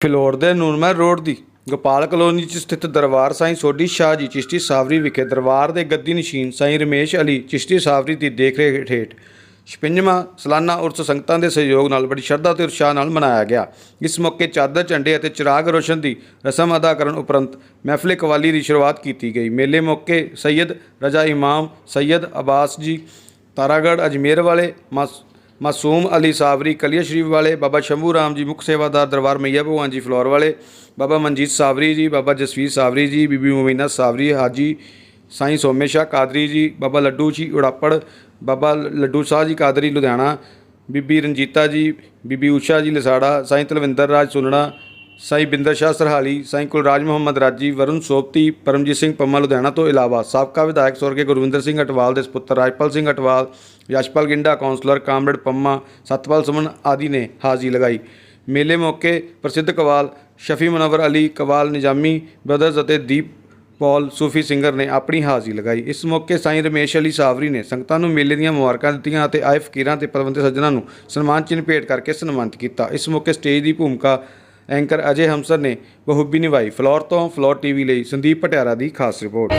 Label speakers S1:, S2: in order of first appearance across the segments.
S1: ਫਿਲੌਰ ਦੇ ਨੂਰਮਹਿਰ ਰੋਡ ਦੀ ਗੋਪਾਲ ਕਲੋਨੀ 'ਚ ਸਥਿਤ ਦਰਬਾਰ ਸਾਈਂ ਸੋਢੀ ਸ਼ਾਹ ਜੀ ਚਿਸ਼ਤੀ ਸਾਵਰੀ ਵਿਖੇ ਦਰਬਾਰ ਦੇ ਗੱਦੀ ਨਸ਼ੀਨ ਸਾਈਂ ਰਮੇਸ਼ ਅਲੀ ਚਿਸ਼ਤੀ ਸਾਵਰੀ ਦੀ ਦੇਖਰੇਖ ਹੇਠ 56ਵਾਂ ਸਾਲਾਨਾ ਉਰਸ ਸੰਗਤਾਂ ਦੇ ਸਹਿਯੋਗ ਨਾਲ ਬੜੀ ਸ਼ਰਧਾ ਤੇ ਉਤਸ਼ਾਹ ਨਾਲ ਮਨਾਇਆ ਗਿਆ। ਇਸ ਮੌਕੇ ਚਾਦਰ, ਝੰਡੇ ਅਤੇ ਚਿਰਾਗ ਰੋਸ਼ਨ ਦੀ ਰਸਮ ਅਦਾ ਕਰਨ ਉਪਰੰਤ ਮਹਿਫਲੇ ਕਵਾਲੀ ਦੀ ਸ਼ੁਰੂਆਤ ਕੀਤੀ ਗਈ। ਮੇਲੇ ਮੌਕੇ ਸੈਯਦ ਰਜ਼ਾ ਇਮਾਮ ਸੈਯਦ ਅਬਾਸ ਜੀ, ਤਾਰਾਗੜ੍ਹ ਅਜਮੇਰ ਵਾਲੇ, ਮਾਸ ਮਾਸੂਮ ਅਲੀ ਸਾਵਰੀ ਕਲੀਆ ਸ਼ਰੀਫ ਵਾਲੇ, ਬਾਬਾ ਸ਼ੰਭੂ ਰਾਮ ਜੀ ਮੁੱਖ ਸੇਵਾਦਾਰ ਦਰਬਾਰ ਮਈਆ ਭਗਵਾਨ ਜੀ ਫਲੋਰ ਵਾਲੇ, ਬਾਬਾ ਮਨਜੀਤ ਸਾਵਰੀ ਜੀ, ਬਾਬਾ ਜਸਵੀਰ ਸਾਵਰੀ ਜੀ, ਬੀਬੀ ਮੁਮੀਨਾ ਸਾਵਰੀ ਹਾਜੀ ਸਾਈਂ ਸੋਮੇ ਸ਼ਾਹ ਕਾਦਰੀ ਜੀ, ਬਾਬਾ ਲੱਡੂ ਜੀ ਉੜਾਪੜ, ਬਾਬਾ ਲੱਡੂ ਸ਼ਾਹ ਜੀ ਕਾਦਰੀ ਲੁਧਿਆਣਾ, ਬੀਬੀ ਰਣਜੀਤਾ ਜੀ, ਬੀਬੀ ਊਸ਼ਾ ਜੀ ਲਸਾੜਾ, ਸਾਈਂ ਤਲਵਿੰਦਰ ਰਾਜ ਸੁਨਣਾ ਸਾਈਂ ਬਿੰਦਰ ਸ਼ਾਹ ਸਰਹਾਲੀ, ਸਾਈਂ ਕੁਲਰਾਜ ਮੁਹੰਮਦ ਰਾਜੀ, ਵਰੁਣ ਸੋਪਤੀ, ਪਰਮਜੀਤ ਸਿੰਘ ਪੰਮਾ ਲੁਧਿਆਣਾ ਤੋਂ ਇਲਾਵਾ ਸਾਬਕਾ ਵਿਧਾਇਕ ਸਵਰਗੀ ਗੁਰਵਿੰਦਰ ਸਿੰਘ ਅਟਵਾਲ ਦੇ ਸੁਪੁੱਤਰ ਰਾਜਪਾਲ ਸਿੰਘ ਅਟਵਾਲ, ਯਸ਼ਪਾਲ ਗਿੰਡਾ, ਕੌਂਸਲਰ ਕਾਮਰੇਡ ਪੰਮਾ, ਸਤਪਾਲ ਸੁਮਨ ਆਦਿ ਨੇ ਹਾਜ਼ਰੀ ਲਗਾਈ। ਮੇਲੇ ਮੌਕੇ ਪ੍ਰਸਿੱਧ ਕਵਾਲ ਸ਼ਫੀ ਮਨਵਰ ਅਲੀ, ਕਵਾਲ ਨਿਜ਼ਾਮੀ ਬ੍ਰਦਰਜ਼ ਅਤੇ ਦੀਪ ਪੌਲ ਸੂਫੀ ਸਿੰਗਰ ਨੇ ਆਪਣੀ ਹਾਜ਼ਰੀ ਲਗਾਈ। ਇਸ ਮੌਕੇ ਸਾਈਂ ਰਮੇਸ਼ ਅਲੀ ਸਾਵਰੀ ਨੇ ਸੰਗਤਾਂ ਨੂੰ ਮੇਲੇ ਦੀਆਂ ਮੁਬਾਰਕਾਂ ਦਿੱਤੀਆਂ ਅਤੇ ਆਏ ਫਕੀਰਾਂ ਤੇ ਪਰਵੰਤੇ ਸੱਜਣਾਂ ਨੂੰ ਸਨਮਾਨ ਚਿੰਨ੍ਹ ਭੇਟ ਕਰਕੇ ਸਨਮਾਨਿਤ ਕੀਤਾ। ਇਸ ਮੌਕੇ ਸਟੇਜ ਦੀ ਭੂਮਿਕਾ ਐਂਕਰ ਅਜੇ ਹਮਸਰ ਨੇ ਬਖੂਬੀ ਨਿਭਾਈ। ਫਲੋਰ ਤੋਂ ਫਲੋਰ ਟੀਵੀ ਲਈ ਸੰਦੀਪ ਪਟਿਆਰਾ ਦੀ ਖਾਸ ਰਿਪੋਰਟ।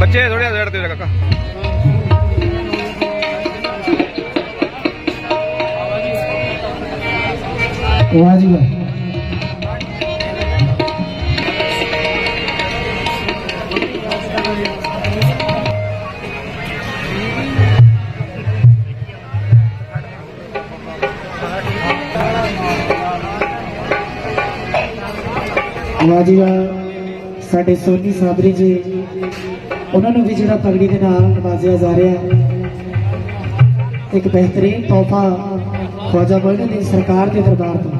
S1: ਬੱਚੇ ਥੋੜੇ ਜਿਹਾ ਤੇ ਕਾਕਾ।
S2: ਵਾਹ ਜੀ ਵਾਹ ਵਾਹ ਜੀ ਵਾਹ ਸਾਡੇ ਸੋਨੀ ਸਾਬਰੀ ਜੀ, ਉਹਨਾਂ ਨੂੰ ਵੀ ਜਿਹੜਾ ਪਗੜੀ ਦੇ ਨਾਲ ਨਵਾਜ਼ਿਆ ਜਾ ਰਿਹਾ ਇੱਕ ਬਿਹਤਰੀਨ ਤੋਹਫਾ ਖਵਾਜਾ ਬੋਲਣ ਦੀ ਸਰਕਾਰ ਦੇ ਦਰਬਾਰ ਤੋਂ।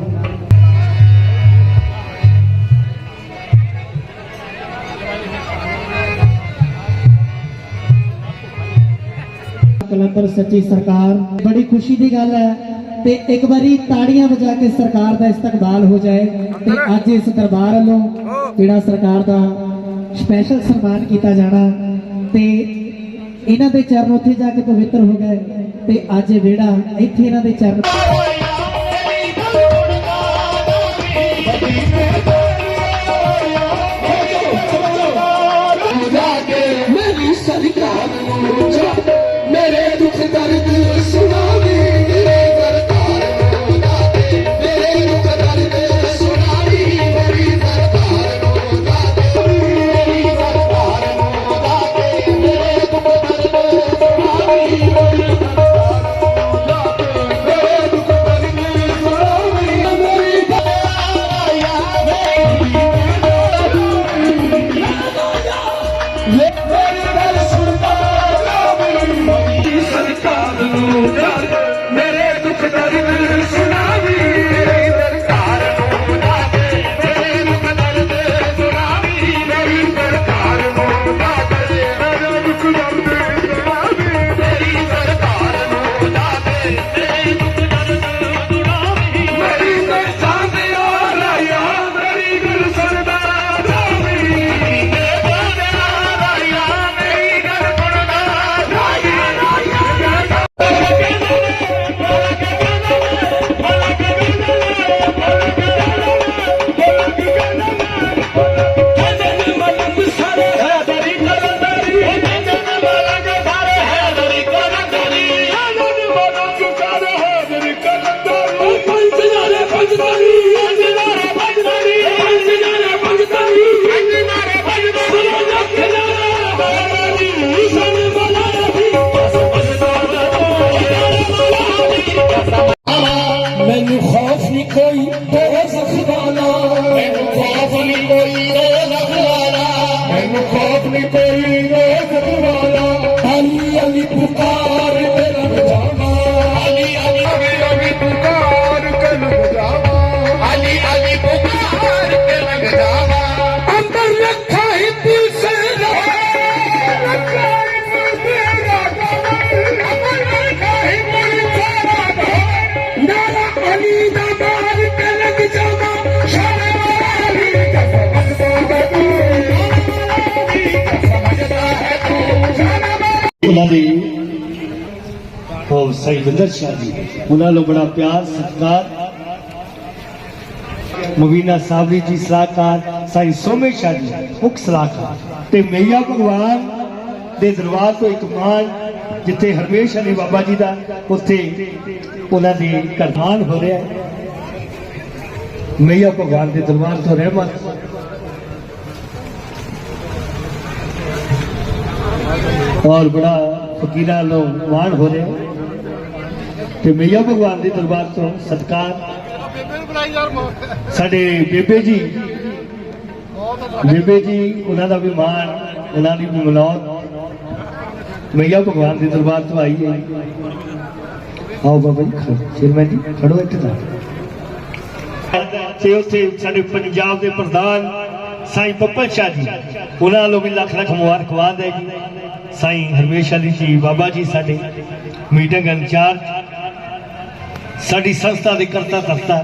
S2: ਕਲੰਦਰ ਸੱਚੀ ਸਰਕਾਰ, ਬੜੀ ਖੁਸ਼ੀ ਦੀ ਗੱਲ ਹੈ। ਤੇ ਇੱਕ ਵਾਰੀ ਤਾੜੀਆਂ ਵਜਾ ਕੇ ਸਰਕਾਰ ਦਾ ਇਸਤਕਬਾਲ ਹੋ ਜਾਏ ਤੇ ਅੱਜ ਇਸ ਦਰਬਾਰ ਵੱਲੋਂ ਜਿਹੜਾ ਸਰਕਾਰ ਦਾ ਸਪੈਸ਼ਲ ਸਨਮਾਨ ਕੀਤਾ ਜਾਣਾ ਤੇ ਇਹਨਾਂ ਦੇ ਚਰਨ ਉੱਥੇ ਜਾ ਕੇ ਪਵਿੱਤਰ ਹੋ ਗਏ ਤੇ ਅੱਜ ਇਹ ਵਿਹੜਾ ਇੱਥੇ ਇਹਨਾਂ ਦੇ ਚਰਨ
S3: ਮੇਰੀ ਸਰਕਾਰ
S2: ਉਹਨਾਂ ਦੇ ਉਹ ਸਹੀਵਿੰਦਰ ਸ਼ਾਹ ਜੀ। ਉਹਨਾਂ ਨੂੰ ਬੜਾ ਪਿਆਰ, ਸਤਿਕਾਰ।
S4: ਮੁਬੀਨਾ ਸਾਬਰੀ ਜੀ ਸਲਾਹਕਾਰ, ਸਾਈ ਸੋਮੇ ਸ਼ਾਹ ਜੀ ਮੁੱਖ ਸਲਾਹਕਾਰ। ਤੇ ਮਈਆ ਭਗਵਾਨ ਦੇ ਦਰਬਾਰ ਤੋਂ ਇੱਕ ਮਾਨ, ਜਿੱਥੇ ਹਰਮੇਸ਼ ਅਲੀ ਬਾਬਾ ਜੀ ਦਾ ਉੱਥੇ ਉਹਨਾਂ ਦੀ ਕਰਮਾਨ ਹੋ ਰਿਹਾ ਹੈ। ਮਈਆ ਭਗਵਾਨ ਦੇ ਦਰਬਾਰ ਤੋਂ ਰਹਿਮਤ। ਔਰ ਬੜਾ ਫਕੀਰਾਂ ਨੂੰ ਮਾਣ ਹੋ ਰਿਹਾ ਤੇ ਮਈਆ ਭਗਵਾਨ ਦੇ ਦਰਬਾਰ ਤੋਂ ਸਤਕਾਰ। ਸਾਡੇ ਬੇਬੇ ਜੀ ਬੇਬੇ ਜੀ, ਉਹਨਾਂ ਦਾ ਵੀ ਮਾਣ, ਉਹਨਾਂ ਦੀ ਵੀ ਮਨੌਤ। ਮਈਆ ਭਗਵਾਨ ਦੇ ਦਰਬਾਰ ਤੋਂ ਆਈ ਹੈ। ਆਓ ਬਾਬਾ ਜੀ ਖੜੋ। ਸ਼ਿਰਮਨ ਜੀ, ਖੜੋ ਇੱਥੇ ਦਾ ਤੇ ਉੱਥੇ ਸਾਡੇ ਪੰਜਾਬ ਦੇ ਪ੍ਰਧਾਨ ਸਾਈਂ ਬੱਬਲ ਸ਼ਾਹ ਜੀ, ਉਹਨਾਂ ਨੂੰ ਵੀ ਲੱਖ ਲੱਖ ਮੁਬਾਰਕਬਾਦ ਹੈ ਜੀ। ਸਾਈਂ ਹਰਮੇਸ਼ ਅਲੀ ਜੀ ਬਾਬਾ ਜੀ ਸਾਡੇ ਮੀਟਿੰਗ ਇੰਚਾਰਜ ਸਾਡੀ ਸੰਸਥਾ ਦੇ ਕਰਤਾ ਧਰਤਾ